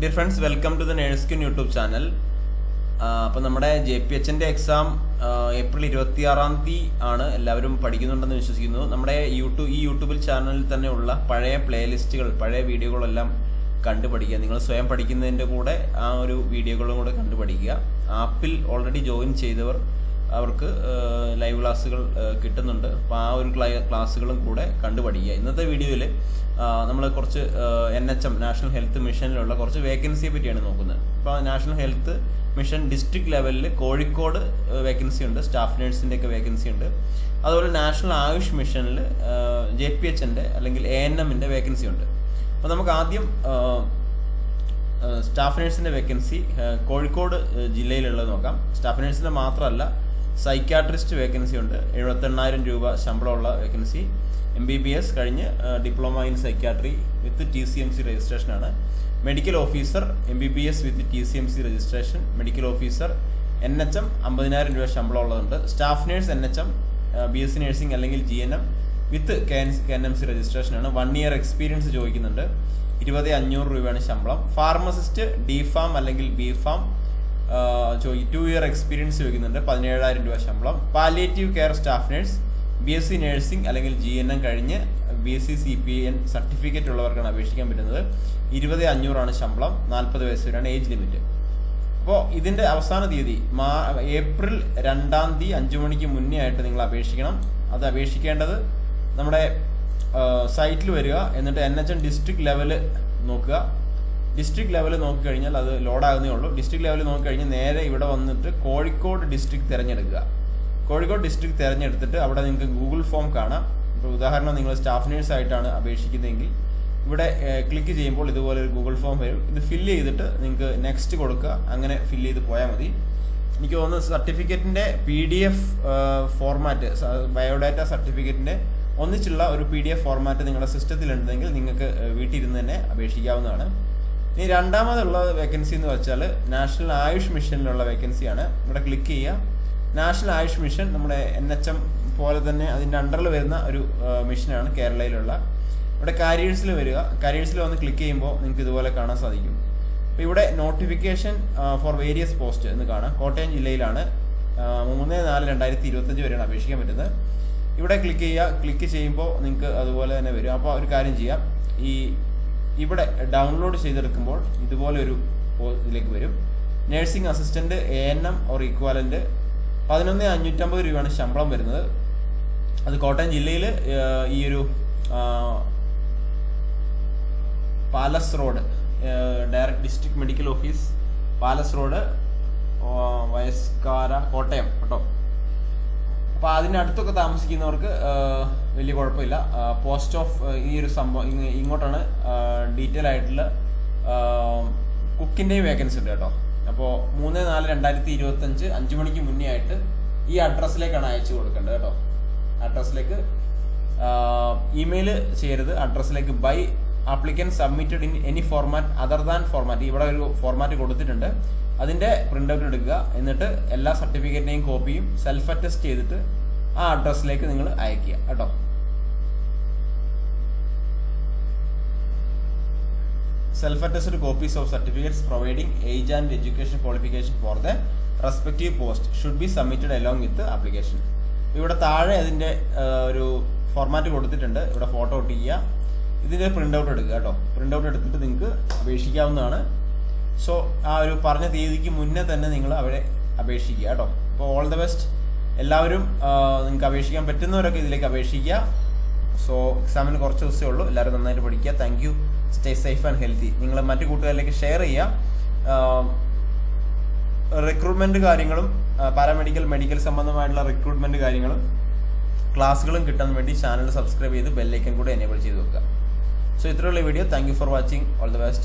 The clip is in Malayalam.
Dear friends welcome to the നേഴ്സ്കിൻ YouTube channel അപ്പോൾ നമ്മുടെ ജെ പി എച്ചിന്റെ എക്സാം ഏപ്രിൽ ഇരുപത്തിയാറാം തീയതി ആണ് എല്ലാവരും പഠിക്കുന്നുണ്ടെന്ന് വിശ്വസിക്കുന്നു. നമ്മുടെ യൂട്യൂബ് ഈ യൂട്യൂബിൽ ചാനലിൽ തന്നെ ഉള്ള പഴയ പ്ലേലിസ്റ്റുകൾ പഴയ വീഡിയോകളെല്ലാം കണ്ടു പഠിക്കുക നിങ്ങൾ സ്വയം പഠിക്കുന്നതിന്റെ കൂടെ ആ ഒരു വീഡിയോകളും കൂടെ കണ്ടു പഠിക്കുക ആപ്പിൽ ഓൾറെഡി ജോയിൻ ചെയ്തവർ അവർക്ക് ലൈവ് ക്ലാസ്സുകൾ കിട്ടുന്നുണ്ട്. അപ്പോൾ ആ ഒരു ക്ലാ- ക്ലാസ്സുകളും കൂടെ കണ്ടു പഠിക്കുക ഇന്നത്തെ വീഡിയോയിൽ നമ്മൾ കുറച്ച് N H M national health മിഷനിലുള്ള കുറച്ച് വേക്കൻസിയെ പറ്റിയാണ് നോക്കുന്നത്. അപ്പോൾ നാഷണൽ ഹെൽത്ത് മിഷൻ ഡിസ്ട്രിക്ട് ലെവലിൽ കോഴിക്കോട് വേക്കൻസി ഉണ്ട്. സ്റ്റാഫ് നേഴ്സിന്റെ ഒക്കെ വേക്കൻസി ഉണ്ട്. അതുപോലെ നാഷണൽ ആയുഷ് മിഷനിൽ ജെ പി എച്ചിന്റെ അല്ലെങ്കിൽ എ എൻ എമ്മിന്റെ വേക്കൻസി ഉണ്ട്. അപ്പോൾ നമുക്ക് ആദ്യം സ്റ്റാഫ് നേഴ്സിന്റെ വേക്കൻസി കോഴിക്കോട് ജില്ലയിലുള്ളത് നോക്കാം. സ്റ്റാഫ് നേഴ്സിന്റെ മാത്രമല്ല സൈക്യാട്രിസ്റ്റ് വേക്കൻസി ഉണ്ട്. എഴുപത്തെണ്ണായിരം രൂപ ശമ്പളമുള്ള vacancy. M B B S കഴിഞ്ഞ് diploma in psychiatry with T C M C രജിസ്ട്രേഷനാണ് medical officer M B B S with T C M C registration medical officer N H M അമ്പതിനായിരം രൂപ ശമ്പളം ഉള്ളതുണ്ട് staff nurse N H M B S C nursing അല്ലെങ്കിൽ G N M with K N M C രജിസ്ട്രേഷനാണ് one year experience ചോദിക്കുന്നുണ്ട്. ഇരുപത് അഞ്ഞൂറ് രൂപയാണ് ശമ്പളം. ഫാർമസിസ്റ്റ് ഡി ഫാം അല്ലെങ്കിൽ B pharm two year experience ചോദിക്കുന്നുണ്ട്. പതിനേഴായിരം രൂപ ശമ്പളം. Palliative care staff nurse B S C nursing അല്ലെങ്കിൽ ജി എൻ എം കഴിഞ്ഞ് B S C C P N certificate ഉള്ളവർക്കാണ് അപേക്ഷിക്കാൻ പറ്റുന്നത്. ഇരുപത് അഞ്ഞൂറാണ് ശമ്പളം. നാൽപ്പത് വയസ്സ് വരെയാണ് ഏജ് ലിമിറ്റ് അപ്പോൾ ഇതിന്റെ അവസാന തീയതി മാ ഏപ്രിൽ രണ്ടാം തീയതി അഞ്ചു മണിക്ക് മുന്നേ ആയിട്ട് നിങ്ങൾ അപേക്ഷിക്കണം. അത് അപേക്ഷിക്കേണ്ടത് നമ്മുടെ സൈറ്റിൽ വരിക. എന്നിട്ട് N H N district level നോക്കുക. ഡിസ്ട്രിക്ട് ലെവലിൽ നോക്കിക്കഴിഞ്ഞാൽ അത് ലോഡാകുന്നേ ഉള്ളൂ. ഡിസ്ട്രിക്ട് ലെവലിൽ നോക്കിക്കഴിഞ്ഞാൽ നേരെ ഇവിടെ വന്നിട്ട് കോഴിക്കോട് ഡിസ്ട്രിക്ട് തിരഞ്ഞെടുക്കുക. കോഴിക്കോട് ഡിസ്ട്രിക്ട് തിരഞ്ഞെടുത്തിട്ട് അവിടെ നിങ്ങൾക്ക് ഗൂഗിൾ ഫോം കാണാം. ഇപ്പോൾ ഉദാഹരണം നിങ്ങൾ സ്റ്റാഫ് നേഴ്സ് ആയിട്ടാണ് അപേക്ഷിക്കുന്നതെങ്കിൽ ഇവിടെ ക്ലിക്ക് ചെയ്യുമ്പോൾ ഇതുപോലെ ഒരു ഗൂഗിൾ ഫോം വരും. ഇത് ഫില്ല് ചെയ്തിട്ട് നിങ്ങൾക്ക് നെക്സ്റ്റ് കൊടുക്കുക. അങ്ങനെ ഫില്ല് ചെയ്ത് പോയാൽ മതി. എനിക്ക് തോന്നുന്നു സർട്ടിഫിക്കറ്റിന്റെ P D F format biodata സർട്ടിഫിക്കറ്റിന്റെ ഒന്നിച്ചുള്ള ഒരു പി ഡി എഫ് ഫോർമാറ്റ് നിങ്ങളുടെ സിസ്റ്റത്തിലുണ്ടെങ്കിൽ നിങ്ങൾക്ക് വീട്ടിലിരുന്ന് തന്നെ അപേക്ഷിക്കാവുന്നതാണ്. ഇനി രണ്ടാമതുള്ള വേക്കൻസി എന്ന് വെച്ചാൽ നാഷണൽ ആയുഷ് മിഷനിലുള്ള വേക്കൻസിയാണ് ഇവിടെ ക്ലിക്ക് ചെയ്യുക. നാഷണൽ ആയുഷ് മിഷൻ നമ്മുടെ എൻ എച്ച് എം പോലെ തന്നെ അതിന്റെ അണ്ടറിൽ വരുന്ന ഒരു മിഷനാണ് കേരളയിലുള്ള. ഇവിടെ കാരിയേഴ്സിൽ വരിക. കാരിയേഴ്സിൽ വന്ന് ക്ലിക്ക് ചെയ്യുമ്പോൾ നിങ്ങൾക്ക് ഇതുപോലെ കാണാൻ സാധിക്കും. അപ്പോൾ ഇവിടെ നോട്ടിഫിക്കേഷൻ ഫോർ വേരിയസ് പോസ്റ്റ് എന്ന് കാണാം. കോട്ടയം ജില്ലയിലാണ്. മൂന്ന് നാല് രണ്ടായിരത്തി ഇരുപത്തഞ്ച് വരെയാണ് അപേക്ഷിക്കാൻ പറ്റുന്നത്. ഇവിടെ ക്ലിക്ക് ചെയ്യുക. ക്ലിക്ക് ചെയ്യുമ്പോൾ നിങ്ങൾക്ക് അതുപോലെ തന്നെ വരും. അപ്പോൾ ഒരു കാര്യം ചെയ്യാം. ഈ ഇവിടെ ഡൗൺലോഡ് ചെയ്തെടുക്കുമ്പോൾ ഇതുപോലെ ഒരു ഇതിലേക്ക് വരും. Nursing assistant A N M or equivalent പതിനൊന്ന് അഞ്ഞൂറ്റമ്പത് രൂപയാണ് ശമ്പളം വരുന്നത്. അത് കോട്ടയം ജില്ലയിൽ ഈ ഒരു palace road direct district medical office palace road വയസ്കാര Kottayam കേട്ടോ. അപ്പോൾ അതിനടുത്തൊക്കെ താമസിക്കുന്നവർക്ക് വലിയ കുഴപ്പമില്ല. പോസ്റ്റ് ഓഫ് ഈ ഒരു സംഭവം ഇങ്ങോട്ടാണ് ഡീറ്റെയിൽ ആയിട്ടുള്ള കുക്കിന്റെയും വേക്കൻസി ഉണ്ട് കേട്ടോ. അപ്പോൾ മൂന്ന് നാല് രണ്ടായിരത്തി ഇരുപത്തഞ്ച് അഞ്ച് മണിക്ക് മുന്നേ ആയിട്ട് ഈ അഡ്രസ്സിലേക്കാണ് അയച്ചു കൊടുക്കേണ്ടത് കേട്ടോ. അഡ്രസ്സിലേക്ക് ഇമെയിൽ ചെയ്യരുത്. അഡ്രസ്സിലേക്ക് by application submitted in any format other than format ഇവിടെ ഒരു ഫോർമാറ്റ് കൊടുത്തിട്ടുണ്ട്. അതിന്റെ പ്രിന്റ് ഔട്ട് എടുക്കുക. എന്നിട്ട് എല്ലാ സർട്ടിഫിക്കറ്റിന്റെയും കോപ്പിയും സെൽഫ് അറ്റസ്റ്റ് ചെയ്തിട്ട് ആ അഡ്രസ്സിലേക്ക് നിങ്ങൾ അയക്കുക കേട്ടോ? Self attested copies of certificates providing age and education qualification for the respective post should be submitted along with application ഇവിടെ താഴെ അതിന്റെ ഒരു ഫോർമാറ്റ് കൊടുത്തിട്ടുണ്ട്. ഇവിടെ ഫോട്ടോ ഒട്ടിക്കുക. ഇതിന്റെ പ്രിന്റ് ഔട്ട് എടുക്കുക കേട്ടോ. പ്രിന്റ് ഔട്ട് എടുത്തിട്ട് നിങ്ങൾക്ക് അപേക്ഷിക്കാവുന്നതാണ്. സോ ആ ഒരു പറഞ്ഞ തീയതിക്ക് മുന്നേ തന്നെ നിങ്ങൾ അവിടെ അപേക്ഷിക്കുക കേട്ടോ. അപ്പോൾ ഓൾ ദ ബെസ്റ്റ് എല്ലാവരും നിങ്ങൾക്ക് അപേക്ഷിക്കാൻ പറ്റുന്നവരൊക്കെ ഇതിലേക്ക് അപേക്ഷിക്കുക. സോ എക്സാമിന് കുറച്ച് ദിവസമേ ഉള്ളൂ. എല്ലാവരും നന്നായിട്ട് പഠിക്കുക. Thank you stay safe and healthy നിങ്ങൾ മറ്റു കൂട്ടുകാരിലേക്ക് ഷെയർ ചെയ്യുക. റിക്രൂട്ട്മെന്റ് കാര്യങ്ങളും പാരാമെഡിക്കൽ മെഡിക്കൽ സംബന്ധമായിട്ടുള്ള റിക്രൂട്ട്മെന്റ് കാര്യങ്ങളും ക്ലാസ്സുകളും കിട്ടാൻ വേണ്ടി ചാനൽ സബ്സ്ക്രൈബ് ചെയ്ത് ബെല്ലൈക്കൻ കൂടെ എനേബിൾ ചെയ്ത് വെക്കുക. സോ ഇത്രയുള്ള video thank you for watching all the best